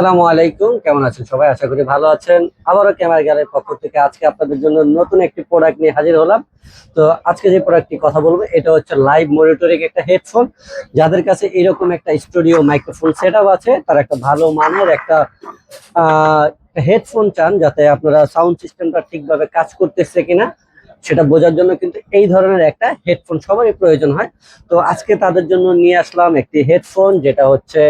আসসালামু আলাইকুম। কেমন আছেন সবাই? আশা করি ভালো আছেন। আবারও ক্যামেরা গ্যালের পক্ষ থেকে আজকে আপনাদের জন্য নতুন একটি প্রোডাক্ট নিয়ে হাজির হলাম। তো আজকে যে প্রোডাক্টটি কথা বলব, এটা হচ্ছে লাইভ মনিটরিং একটা হেডফোন যাদের কাছে এরকম একটা স্টুডিও মাইক্রোফোন সেট আছে, তারা একটা ভালো মানের একটা হেডফোন চান, যাতে আপনারা সাউন্ড সিস্টেমটা ঠিকভাবে কাজ করতেছে কিনা, সেটা বোঝার জন্য কিন্তু এই ধরনের একটা হেডফোন সবারই প্রয়োজন হয়। তো আজকে তাদের জন্য নিয়ে আসলাম একটি হেডফোন যেটা হচ্ছে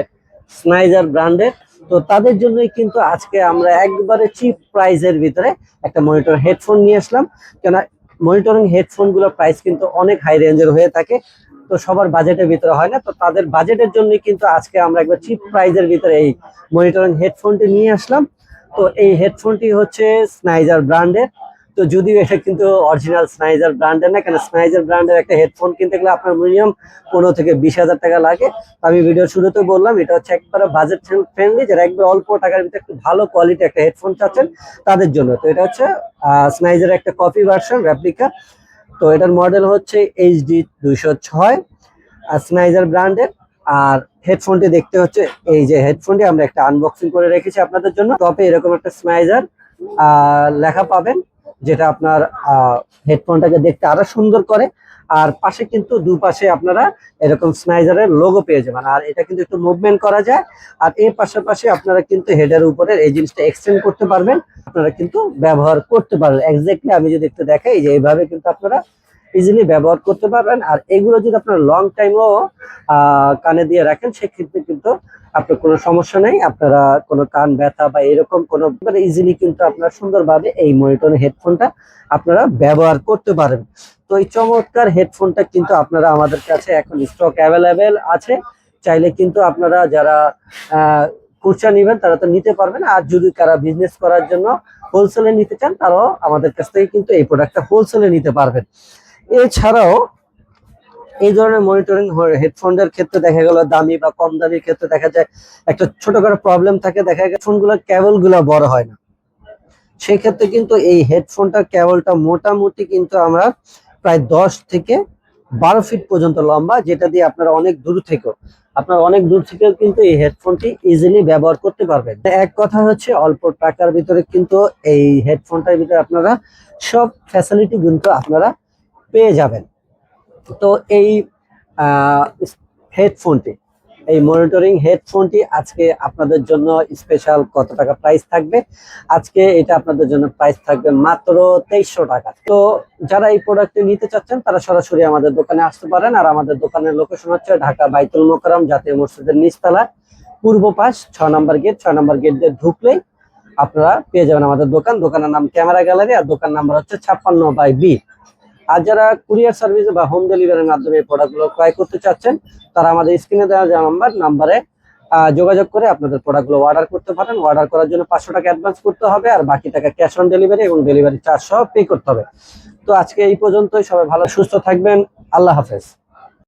স্নাইজার ব্র্যান্ডের তো তাদের জন্যই কিন্তু আজকে আমরা একবারে চিপ প্রাইজের ভিতরে একটা মনিটর হেডফোন নিয়ে আসলাম। কেন মনিটরিং হেডফোনগুলোর প্রাইস কিন্তু অনেক হাই রেঞ্জের হয়ে থাকে। তো সবার বাজেটের ভিতরে হয় না। তো তাদের বাজেটের জন্যই কিন্তু আজকে আমরা একবার চিপ প্রাইজের ভিতরে এই মনিটরিং হেডফোনটি নিয়ে আসলাম। তো এই হেডফোনটি হচ্ছে স্নাইজার ব্র্যান্ডের তো যদিও এটা কিন্তু অরিজিনাল স্নাইজার ব্র্যান্ডের না, কেন স্নাইজার ব্র্যান্ডের একটা হেডফোন কিনতে গেলে আপনার মিনিমাম পনেরো থেকে বিশ হাজার টাকা লাগে। আমি ভিডিও শুরুতে বললাম, এটা হচ্ছে একবারে বাজেট ফ্রেন্ডলি যারা একবার অল্প টাকার ভিতরে একটু ভালো কোয়ালিটি একটা হেডফোন চাচ্ছেন, তাদের জন্য। তো এটা হচ্ছে স্নাইজার একটা কপি ভার্সন রেপ্লিকা তো এটার মডেল হচ্ছে এইচডি দুইশো ছয় স্নাইজার ব্র্যান্ডের আর হেডফোনটি দেখতে হচ্ছে, এই যে হেডফোনটি আমরা একটা আনবক্সিং করে রেখেছি আপনাদের জন্য। টপে এরকম একটা স্নাইজার লেখা পাবেন। যেটা আপনার হেডফোনটাকে দেখতে আরও সুন্দর করে। আর পাশে কিন্তু দুপাশে আপনারা এরকম স্নাইজারের লোগো পেয়ে যাবেন। আর এটা কিন্তু একটু মুভমেন্ট করা যায়। আর এর পাশাপাশি আপনারা কিন্তু হেডের উপরে এই জিনিসটা এক্সটেন্ড করতে পারবেন। আপনারা কিন্তু ব্যবহার করতে পারবেন। এক্স্যাক্টলি আমি যদি একটু দেখাই যে এইভাবে কিন্তু আপনারা ইজিলি ব্যবহার করতে পারবেন। আর এগুলো যদি আপনার লং টাইমও কানে দিয়ে রাখেন, সেক্ষেত্রে কিন্তু আপনার কোনো সমস্যা নেই। আপনারা কোনো কান ব্যথা বা এরকম কোনো ইজিলি কিন্তু আপনারা সুন্দরভাবে এই মনিটর হেডফোনটা আপনারা ব্যবহার করতে পারেন। তো এই চমৎকার হেডফোনটা কিন্তু আপনারা আমাদের কাছে এখন স্টক অ্যাভেলেবেল আছে। চাইলে কিন্তু আপনারা যারা কুর্চা নেবেন, তারা তো নিতে পারবেন। আর যদি কারা বিজনেস করার জন্য হোলসেলে নিতে চান, তারাও আমাদের কাছ থেকে কিন্তু এই প্রোডাক্টটা হোলসেলে নিতে পারবেন। এছাড়াও এই ধরনের মনিটরিং হেডফোনের ক্ষেত্রে দেখা গেল দামি বা কম দামির ক্ষেত্রে দেখা যায় একটা ছোটখাটো প্রবলেম থাকে, দেখা যায় ফোনগুলোর কেবলগুলো বড় হয় না। সেই ক্ষেত্রে কিন্তু এই হেডফোনটার কেবলটা মোটামুটি কিন্তু আমরা প্রায় দশ থেকে বারো ফিট পর্যন্ত লম্বা, যেটা দিয়ে আপনারা অনেক দূর থেকেও, আপনার অনেক দূর থেকেও কিন্তু এই হেডফোনটি ইজিলি ব্যবহার করতে পারবেন। এক কথা হচ্ছে অল্প টাকার ভিতরে কিন্তু এই হেডফোনটার ভিতরে আপনারা সব ফ্যাসিলিটি কিন্তু আপনারা পেয়ে যাবেন। তো এই হেডফোনটি, এই মনিটরিং হেডফোনটি আজকে আপনাদের জন্য স্পেশাল কত টাকা প্রাইস থাকবে? আজকে এটা আপনাদের জন্য প্রাইস থাকবে মাত্র তেইশশো টাকা। তো যারা এই প্রোডাক্টটি নিতে চাচ্ছেন, তারা সরাসরি আমাদের দোকানে আসতে পারেন। আর আমাদের দোকানের লোকেশন হচ্ছে ঢাকা বাইতুল মোকারম জাতীয় মসজিদের নিচতলা, পূর্ব পাশ, ছ নম্বর গেট ছয় নম্বর গেট দিয়ে ঢুকলেই আপনারা পেয়ে যাবেন আমাদের দোকান। দোকানের নাম ক্যামেরা গ্যালারি আর দোকান নাম্বার হচ্ছে ছাপ্পান্ন বাই বি আর যারা কুরিয়ার সার্ভিস বা হোম ডেলিভারির মাধ্যমে এই প্রোডাক্টগুলো ক্রয় করতে চাচ্ছেন, তারা আমাদের স্ক্রিনে দেওয়া যে নাম্বার নাম্বারে যোগাযোগ করে আপনাদের প্রোডাক্টগুলো অর্ডার করতে পারেন। অর্ডার করার জন্য পাঁচশো টাকা অ্যাডভান্স করতে হবে আর বাকি টাকা ক্যাশ অন ডেলিভারি এবং ডেলিভারি চার্জ সহ পে করতে হবে। তো আজকে এই পর্যন্তই। সবাই ভালো, সুস্থ থাকবেন। আল্লাহ হাফেজ।